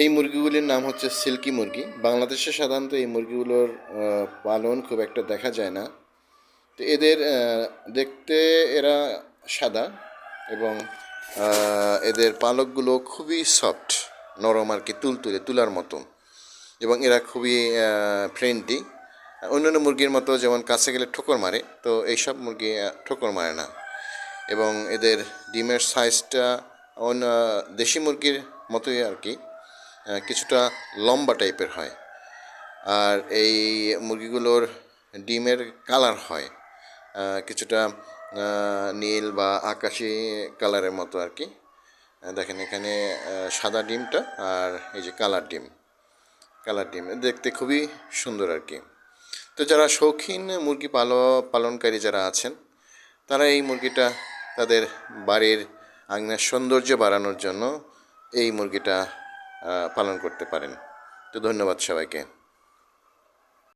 এই মুরগিগুলির নাম হচ্ছে সিল্কি মুরগি। বাংলাদেশে সাধারণত এই মুরগিগুলোর পালন খুব একটা দেখা যায় না। তো এদের দেখতে এরা সাদা এবং এদের পালকগুলো খুবই সফট, নরম আর কি, তুলতুলে, তুলার মতো। এবং এরা খুবই ফ্রেন্ডলি অন্যান্য মুরগির মতো যেমন কাছে গেলে ঠোকর মারে, তো এইসব মুরগি ঠোকর মারে না। এবং এদের ডিমের সাইজটা অন্য দেশি মুরগির মতোই আর কি। কিছুটা লম্বা টাইপের হয়। আর এই মুরগিগুলোর ডিমের কালার হয়। কিছুটা নীল বা আকাশি কালারের মতো আর কি। দেখেন এখানে সাদা ডিমটা আর এই যে কালার ডিম। কালার ডিম, দেখতে খুবই সুন্দর আর কি। তো যারা শৌখিন মুরগি পাল, পালনকারী যারা আছেন, তারা এই মুরগিটা তাদের বাড়ির আঙিনার সৌন্দর্য বাড়ানোর জন্য এই মুরগিটা পালন করতে পারেন। তো ধন্যবাদ সবাইকে।